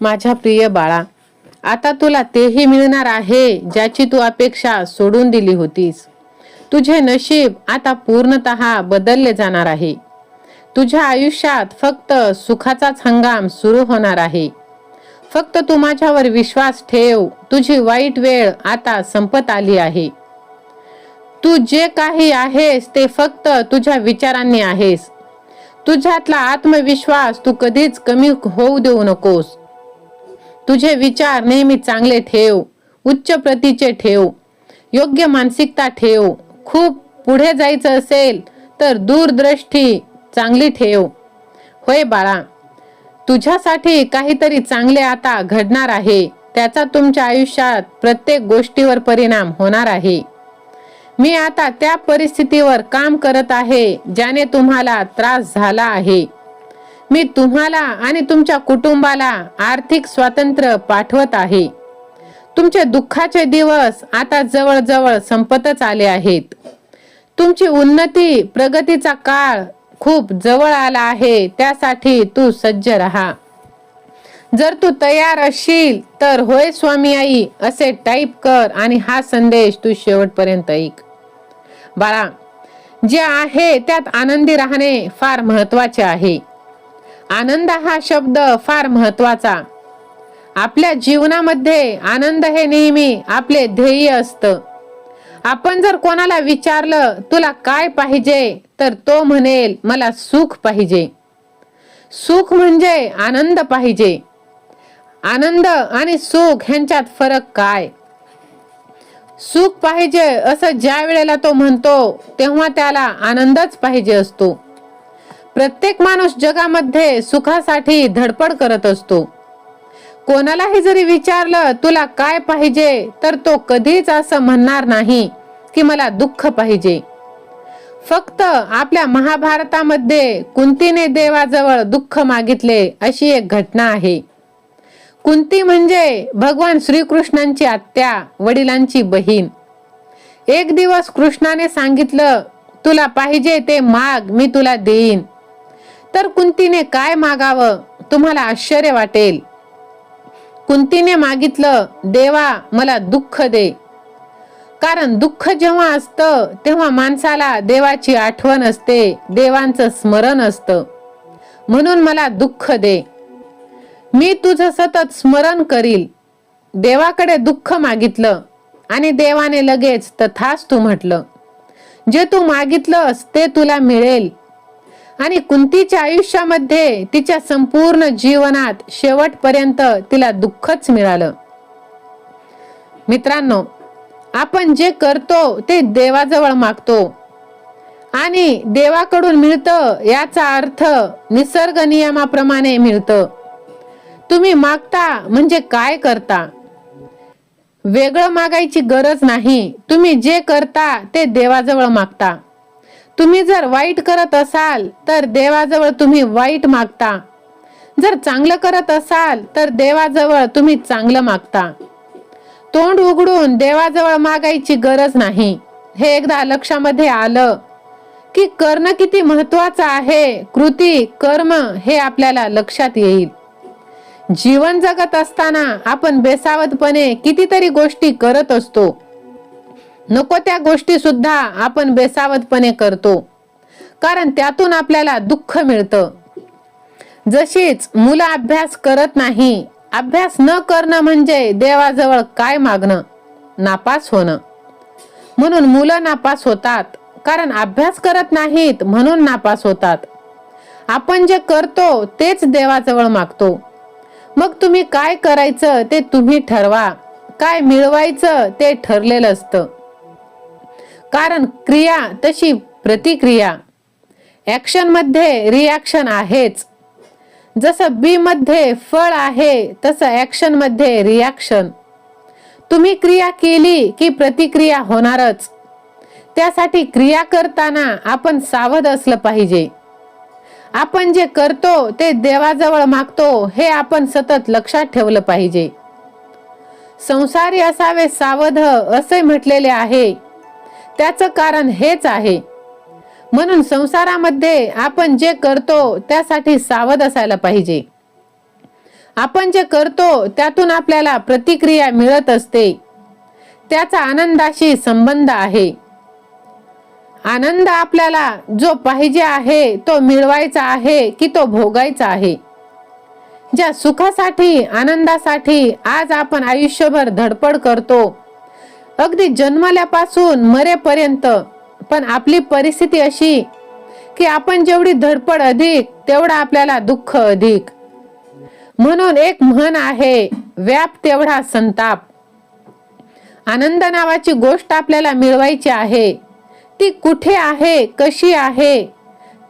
माझ्या प्रिय बाळा आता तुला तेही मिळणार आहे ज्याची तू अपेक्षा सोडून दिली होतीस. तुझे नशीब आता पूर्णतः बदलले जाणार आहे. तुझ्या आयुष्यात फक्त सुखाचाच हंगाम सुरू होणार आहे. फक्त तू माझ्यावर विश्वास ठेव तुझी वाईट वेळ आता संपत आली आहे. तू जे काही आहेस ते फक्त तुझ्या विचारांनी आहेस. तुझ्यातला आत्मविश्वास तू कधीच कमी होऊ देऊ नकोस. तुझे विचार नेहमी चांगले ठेव उच्च प्रतीचे ठेव योग्य मानसिकता ठेव. खूप पुढे जायचं असेल तर दूरदृष्टी चांगली ठेव. होय बाळा तुझ्यासाठी काहीतरी चांगले आता घडणार आहे. त्याचा तुमच्या आयुष्यात प्रत्येक गोष्टीवर परिणाम होणार आहे. मी आता त्या परिस्थितीवर काम करत आहे ज्याने तुम्हाला त्रास झाला आहे. मी तुम्हाला आणि तुमच्या कुटुंबाला आर्थिक स्वातंत्र्य पाठवत आहे. तुमचे दुःखाचे दिवस आता जवळजवळ संपतच आले आहेत. तुमची उन्नती प्रगतीचा काळ खूप जवळ आला आहे त्यासाठी तू सज्ज राहा. जर तू तयार असशील तर होय स्वामी आई असे टाईप कर आणि हा संदेश तू शेवटपर्यंत ऐक. बाळा जे आहे त्यात आनंदी राहणे फार महत्त्वाचे आहे. आनंद हा शब्द फार महत्त्वाचा. आपल्या जीवनामध्ये आनंद हे नेहमी आपले ध्येय असतं. आपण जर कोणाला विचारलं तुला काय पाहिजे? तर तो म्हणेल मला सुख पाहिजे. सुख म्हणजे आनंद पाहिजे. आनंद आणि सुख ह्यांच्यात फरक काय? सुख पाहिजे असं ज्या वेळेला तो म्हणतो तेव्हा त्याला आनंदच पाहिजे असतो. प्रत्येक माणूस जगामध्ये सुखासाठी धडपड करत असतो. कोणालाही जरी विचारलं तुला काय पाहिजे? तर तो कधीच असं म्हणणार नाही की मला दुःख पाहिजे. फक्त आपल्या महाभारतामध्ये कुंतीने देवाजवळ दुःख मागितले अशी एक घटना आहे. कुंती म्हणजे भगवान श्रीकृष्णांची आत्या वडिलांची बहीण. एक दिवस कृष्णाने सांगितलं तुला पाहिजे ते माग मी तुला देईन. तर कुंतीने काय मागावं? तुम्हाला आश्चर्य वाटेल. कुंतीने मागितलं देवा मला दुःख दे. कारण दुःख जेव्हा असतं तेव्हा माणसाला देवाची आठवण असते देवांचं स्मरण असतं. म्हणून मला दुःख दे. मी तुझं सतत स्मरण करील. देवाकडे दुःख मागितलं आणि देवाने लगेच तथाच तू म्हटलं जे तू मागितलंस ते तुला मिळेल. आणि कुंतीच्या आयुष्यामध्ये तिच्या संपूर्ण जीवनात शेवटपर्यंत तिला दुःखच मिळालं. मित्रांनो आपण जे करतो ते देवाजवळ मागतो. आणि देवाकडून मिळतं याचा अर्थ निसर्ग नियमाप्रमाणे मिळतं. तुम्ही मागता म्हणजे काय करता? वेगळं मागायची गरज नाही. तुम्ही जे करता ते देवाजवळ मागता. तुम्ही जर वाईट करत असाल तर देवाजवळ तुम्ही वाईट मागता. जर चांगलं करत असाल तर देवाजवळ तुम्ही चांगलं मागता. तोंड उघडून देवाजवळ मागायची गरज नाही. हे एकदा लक्षामध्ये आलं की करणं किती महत्वाचं आहे कृती कर्म हे आपल्याला लक्षात येईल. जीवन जगत असताना आपण बेसावतपणे कितीतरी गोष्टी करत असतो. नको त्या गोष्टी सुद्धा आपण बेसावतपणे करतो. कारण त्यातून आपल्याला दुःख मिळतं. जशीच मुलं अभ्यास करत नाही अभ्यास न करणं म्हणजे देवाजवळ काय मागणं? नापास होणं. म्हणून मुलं नापास होतात. कारण अभ्यास करत नाहीत म्हणून नापास होतात. आपण जे करतो तेच देवाजवळ मागतो. मग तुम्ही काय करायचं ते तुम्ही ठरवा. काय मिळवायचं ते ठरलेलं असतं. कारण क्रिया तशी प्रतिक्रिया. ॲक्शनमध्ये रिॲक्शन आहेच. जसं बीमध्ये फळ आहे तसं ॲक्शनमध्ये रिॲक्शन तुम्ही क्रिया केली की प्रतिक्रिया होणारच. त्यासाठी क्रिया करताना आपण सावध असलं पाहिजे. आपण जे करतो ते देवाजवळ मागतो हे आपण सतत लक्षात ठेवलं पाहिजे. संसारी असावे सावध असे म्हटलेले आहे. त्याचं कारण हेच आहे. म्हणून संसारामध्ये आपण जे करतो त्यासाठी सावध असायला पाहिजे. आपण जे करतो त्यातून आपल्याला प्रतिक्रिया मिळत असते. त्याचा आनंदाशी संबंध आहे. आनंद आपल्याला जो पाहिजे आहे तो मिळवायचा आहे की तो भोगायचा आहे. ज्या सुखासाठी आनंदासाठी आज आपण आयुष्यभर धडपड करतो अगदी जन्मल्यापासून मरेपर्यंत. पण आपली परिस्थिती अशी की आपण जेवढी धडपड अधिक तेवढा आपल्याला दुःख अधिक. म्हणून एक म्हण आहे व्याप तेवढा संताप. आनंद नावाची गोष्ट आपल्याला मिळवायची आहे. ती कुठे आहे कशी आहे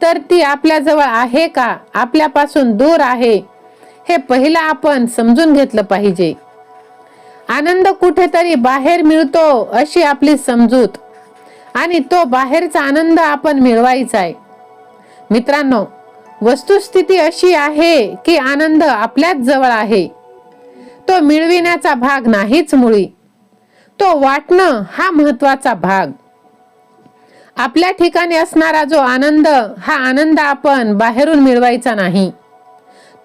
तर ती आपल्याजवळ आहे का आपल्यापासून दूर आहे हे पहिलं आपण समजून घेतलं पाहिजे. आनंद कुठेतरी बाहेर मिळतो अशी आपली समजूत. आणि तो बाहेरचा आनंद आपण मिळवायचा आहे. मित्रांनो वस्तुस्थिती अशी आहे की आनंद आपल्याच जवळ आहे. तो मिळविण्याचा भाग नाहीच मुळी. तो वाटणं हा महत्त्वाचा भाग. आपल्या ठिकाणी असणारा जो आनंद हा आनंद आपण बाहेरून मिळवायचा नाही.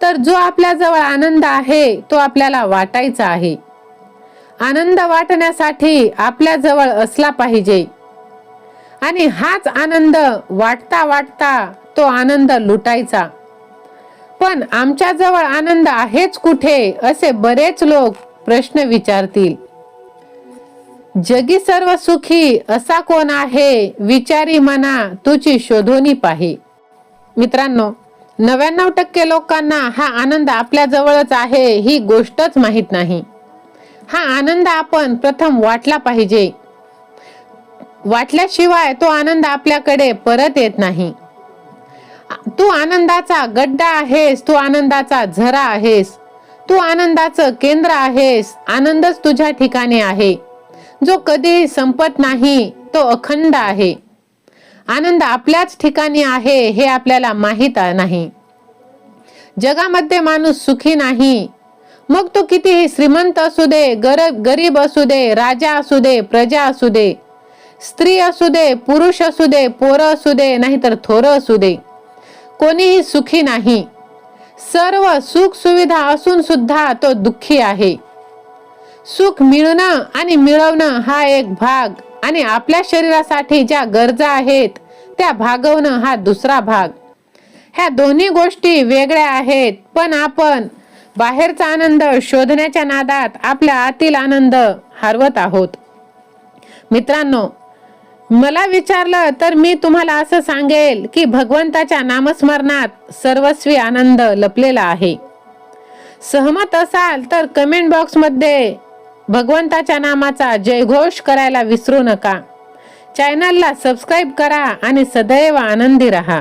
तर जो आपल्याजवळ आनंद आहे तो आपल्याला वाटायचा आहे. आनंद वाटण्यासाठी आपल्या जवळ असला पाहिजे. आणि हाच आनंद वाटता वाटता तो आनंद लुटायचा. पण आमच्या जवळ आनंद आहेच कुठे असे बरेच लोक प्रश्न विचारतील. जगी सर्व सुखी असा कोण आहे विचारी मना तुझी शोधोनी पाहि. मित्रांनो नव्याण्णव टक्के लोकांना हा आनंद आपल्या जवळच आहे ही गोष्टच माहीत नाही. हा आनंद आपण प्रथम वाटला पाहिजे. वाटल्याशिवाय तो आनंद आपल्याकडे परत येत नाही. तू आनंदाचा गड्डा आहेस तू आनंदाचा झरा आहेस तू आनंदाचं केंद्र आहेस आनंदच तुझ्या ठिकाणी आहे. जो कधीही संपत नाही तो अखंड आहे. आनंद आपल्याच ठिकाणी आहे हे आपल्याला माहीत नाही. जगामध्ये माणूस सुखी नाही मग तो कितीही श्रीमंत असू दे गरब गरीब असू दे राजा असू दे प्रजा असू दे स्त्री असू दे पुरुष असू दे पोरं असू दे नाहीतर थोरं असू दे. कोणीही सुखी नाही. सर्व सुख सुविधा असून सुद्धा तो दुःखी आहे. सुख मिळणं आणि मिळवणं हा एक भाग आणि आपल्या शरीरासाठी ज्या गरजा आहेत त्या भागवणं हा दुसरा भाग. ह्या दोन्ही गोष्टी वेगळ्या आहेत पण आपण बाहेरचा आनंद शोधण्याच्या नादात आपल्या आतील आनंद हरवत आहोत. मित्रांनो मला विचारलं तर मी तुम्हाला असं सांगेल की भगवंताच्या नामस्मरणात सर्वस्वी आनंद लपलेला आहे. सहमत असाल तर कमेंट बॉक्समध्ये भगवंताच्या नामाचा जयघोष करायला विसरू नका. चॅनलला सबस्क्राईब करा आणि सदैव आनंदी रहा.